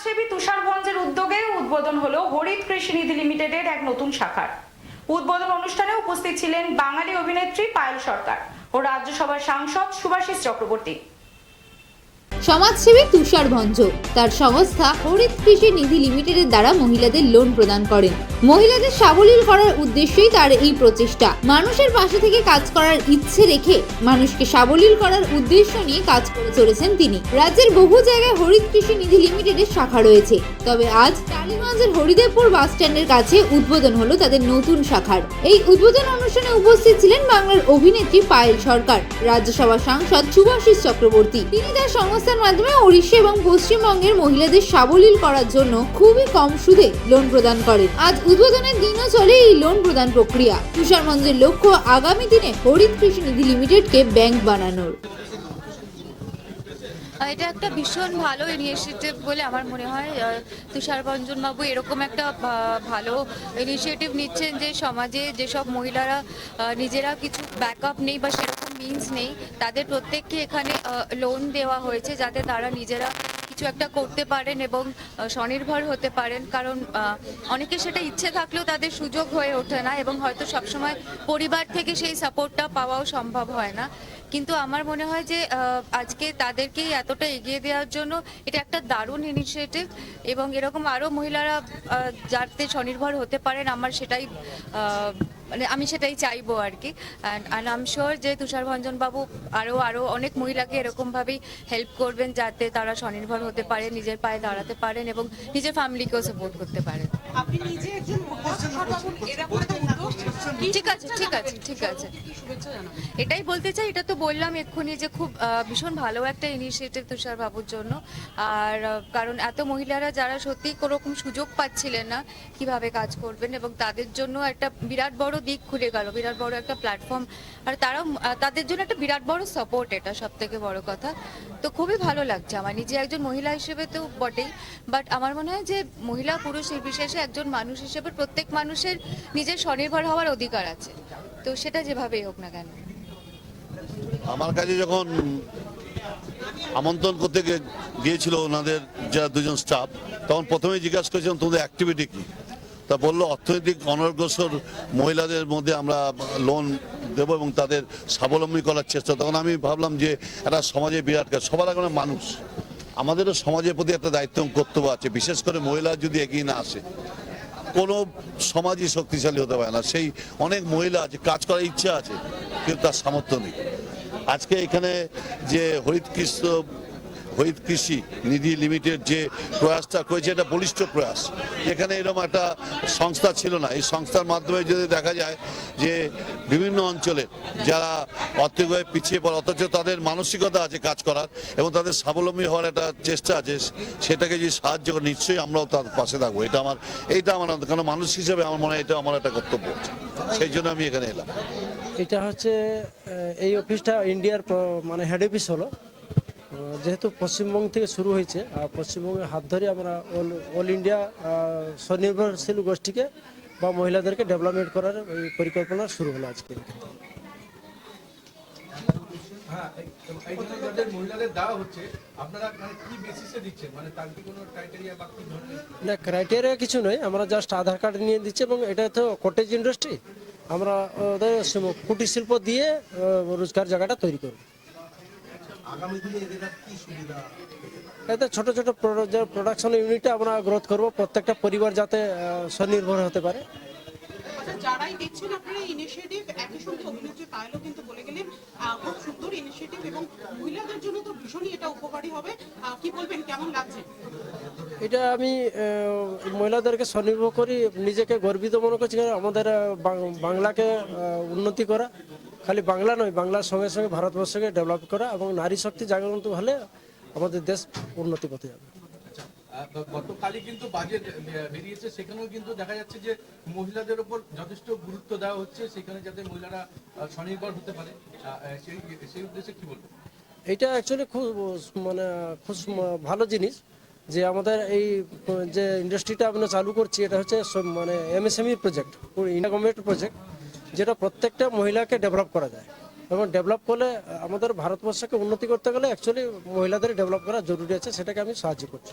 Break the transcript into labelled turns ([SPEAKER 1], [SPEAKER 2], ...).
[SPEAKER 1] সমাজসেবী তুষারগঞ্জের উদ্যোগে উদ্বোধন হলো হরিত কৃষি নিধি লিমিটেডের এক নতুন শাখার। উদ্বোধন অনুষ্ঠানে উপস্থিত ছিলেন বাঙালি অভিনেত্রী পায়েল সরকার ও রাজ্যসভার সাংসদ সুভাষিস চক্রবর্তী।
[SPEAKER 2] সমাজসেবী তুষার ভঞ্জ। তার সংস্থা হরিত কৃষি নিধি লিমিটেডের দ্বারা মহিলাদের লোন প্রদান করেন। মহিলাদের সাবলীল করার উদ্দেশ্যেই তার এই প্রচেষ্টা। মানুষের পাশে থেকে কাজ করার ইচ্ছে রেখে মানুষকে সাবলীল করার উদ্দেশ্য নিয়ে কাজ করে চলেছেন তিনি। রাজ্যের বহু জায়গায় হরিত কৃষি নিধি লিমিটেডের শাখা রয়েছে। তবে আজ টালিগঞ্জের হরিদেবপুর বাস স্ট্যান্ডের কাছে উদ্বোধন হলো তাদের নতুন শাখার। এই উদ্বোধন অনুষ্ঠানে উপস্থিত ছিলেন বাংলার অভিনেত্রী পায়েল সরকার রাজ্যসভা সাংসদ সুভাষিস চক্রবর্তী। তিনি তার সংস্থার মাধ্যমে ওড়িশা এবং পশ্চিমবঙ্গের মহিলাদের সাবলীল করার জন্য খুবই কম সুদে লোন প্রদান করে আজ উদ্বোধনের দিনও চলে এই লোন প্রদান প্রক্রিয়া। তুষারগঞ্জের লক্ষ্য আগামী দিনে হরিত কৃষি নিধি লিমিটেডকে ব্যাংক বানানোর।
[SPEAKER 3] এটা একটা ভীষণ ভালো ইনিশিয়েটিভ বলে আমার মনে হয়। তুষার বাবু এরকম একটা ভালো ইনিশিয়েটিভ নিচ্ছেন যে সমাজে যেসব মহিলারা নিজেরা কিছু ব্যাকআপ নেই বা সেরকম মিনস নেই, তাদের প্রত্যেককে এখানে লোন দেওয়া হয়েছে যাতে তারা নিজেরা কিছু একটা করতে পারেন এবং স্বনির্ভর হতে পারেন। কারণ অনেকে সেটা ইচ্ছে থাকলেও তাদের সুযোগ হয়ে ওঠে না এবং হয়তো সবসময় পরিবার থেকে সেই সাপোর্টটা পাওয়াও সম্ভব হয় না। কিন্তু আমার মনে হয় যে আজকে তাদেরকেই এতটা এগিয়ে দেওয়ার জন্য এটা একটা দারুণ ইনিশিয়েটিভ এবং এরকম আরও মহিলারা যাতে স্বনির্ভর হতে পারেন, আমার সেটাই মানে আমি সেটাই চাইব আর কি। অ্যান্ড আই এম শিওর যে তুষার ভঞ্জন বাবু আরও আরও অনেক মহিলাকে এরকমভাবেই হেল্প করবেন যাতে তারা স্বনির্ভর হতে পারে, নিজের পায়ে দাঁড়াতে পারেন এবং নিজের ফ্যামিলিকেও সাপোর্ট করতে পারেন।
[SPEAKER 4] আপনি নিজে একজন
[SPEAKER 3] ঠিক আছে ঠিক আছে ঠিক আছে। এটাই বলতে চাই, এটা তো বললাম এক্ষুনি যে খুব ভীষণ ভালো একটা ইনিশিয়েটিভ তুষার বাবুর জন্য। আর কারণ এত মহিলারা যারা সত্যি কোনোরকম সুযোগ পাচ্ছিলেন না কীভাবে কাজ করবেন এবং তাদের জন্য একটা বিরাট বড় দিক খুলে গেল, বিরাট বড় একটা প্ল্যাটফর্ম আর তারা তাদের জন্য একটা বিরাট বড় সাপোর্ট এটা সব থেকে বড় কথা। তো খুবই ভালো লাগছে আমার, নিজে একজন মহিলা হিসেবে তো বটেই। বাট আমার মনে হয় যে মহিলা পুরুষ নির্বিশেষে একজন মানুষ হিসেবে প্রত্যেক মানুষের নিজের স্বনির্ভর হওয়ার অধিকার আছে। তো সেটা যেভাবেই হোক না কেন।
[SPEAKER 5] আমার কাছে যখন আমন্ত্রণ করতে গিয়েছিল ওনাদের যারা দুজন স্টাফ তখন প্রথমেই জিজ্ঞাসা করেছিলাম, তোমাদের অ্যাক্টিভিটি কি? তা বলল, অর্থনৈতিক অনগ্রসর মহিলাদের মধ্যে আমরা লোন দেবো এবং তাদের স্বাবলম্বী করার চেষ্টা তখন আমি ভাবলাম যে একটা সমাজে বিরাট কাজ। সবার আগে মানুষ। আমাদেরও সমাজের প্রতি একটা দায়িত্ব কর্তব্য আছে। বিশেষ করে মহিলা যদি এগিয়ে না আসে কোনো সমাজই শক্তিশালী হতে পারে না। সেই অনেক মহিলা আছে, কাজ করার ইচ্ছা আছে, কিন্তু তার সামর্থ্য নেই। আজকে এখানে যে হরিত হরিত কৃষি নিধি লিমিটেড যে প্রয়াসটা করেছে, এটা বলিষ্ঠ প্রয়াস। এখানে এরকম একটা সংস্থা ছিল না। এই সংস্থার মাধ্যমে যদি দেখা যায় যে বিভিন্ন অঞ্চলে যারা অর্থনৈতিকভাবে পিছিয়ে পড়ে, অথচ তাদের মানসিকতা আছে কাজ করার এবং তাদের স্বাবলম্বী হওয়ার একটা চেষ্টা আছে, সেটাকে যদি সাহায্য করে, নিশ্চয়ই আমরাও তার পাশে থাকব। এটা আমার এইটা আমার কারণ মানুষ হিসেবে আমার মনে হয় এটা আমার একটা কর্তব্য। সেই জন্য আমি এখানে এলাম।
[SPEAKER 6] এটা হচ্ছে এই অফিসটা ইন্ডিয়ার মানে হেড অফিস হলো। যেহেতু পশ্চিমবঙ্গ থেকে শুরু হয়েছে আর পশ্চিমবঙ্গের হাত ধরে আমরা অল অল ইন্ডিয়া স্বনির্ভরশীল গোষ্ঠীকে বা মহিলাদেরকে ডেভেলপমেন্ট করার এই পরিকল্পনা শুরু হলো আজকে।
[SPEAKER 7] আপনারা মানে মানে
[SPEAKER 6] না ক্রাইটেরিয়া কিছু নয় আমরা জাস্ট আধার কার্ড নিয়ে দিচ্ছি এবং এটা তো কটেজ ইন্ডাস্ট্রি আমরা ওদের কুটির শিল্প দিয়ে রোজগার জায়গাটা তৈরি করব।
[SPEAKER 7] আগামী দিনে এদের কি সুবিধা?
[SPEAKER 6] এতে ছোট ছোট প্রোডাকশন ইউনিটে আমরা গ্রোথ করব প্রত্যেকটা পরিবার যাতে স্বনির্ভর হতে পারে।
[SPEAKER 4] আচ্ছা যারাই দেখছেন আপনারা ইনিশিয়েটিভ একই সঙ্গে অভিনেত্রী পায়েলও কিন্তু বলে গেলেন খুব সুন্দর ইনিশিয়েটিভ এবং মহিলাদের জন্য তো ভীষণই এটা উপকারী হবে। কি বলবেন কেমন লাগছে?
[SPEAKER 6] এটা আমি মহিলাদেরকে স্বনির্ভর করি নিজেকে গর্বিত মনে করছি আমাদের বাংলাকে উন্নতি করা। খালি বাংলা নয় বাংলার সঙ্গে সঙ্গে ভারতবর্ষকে ডেভেলপ করা এবং নারী শক্তি জাগরণ হলে আমাদের দেশ উন্নতি পথে যাবে।
[SPEAKER 7] গতকালই কিন্তু বাজেট বেরিয়েছে সেখানেও কিন্তু দেখা যাচ্ছে যে মহিলাদের উপর যথেষ্ট গুরুত্ব দেওয়া হচ্ছে সেখানে যাতে মহিলারা স্বনির্ভর হতে পারে। আহ, আহ, সেই সেই উদ্দেশ্যে কি বলবেন?
[SPEAKER 6] এটা অ্যাকচুয়ালি খুব মানে খুব ভালো জিনিস যে আমাদের এই যে ইন্ডাস্ট্রিটা আমরা চালু করছি এটা হচ্ছে মানে MSME project India government project যেটা প্রত্যেকটা মহিলাকে ডেভেলপ করা যায়। এবং ডেভেলপ করলে আমাদের ভারতবর্ষকে উন্নতি করতে গেলে অ্যাকচুয়ালি মহিলাদের ডেভেলপ করা জরুরি আছে, সেটাকে আমি সাহায্য করছি।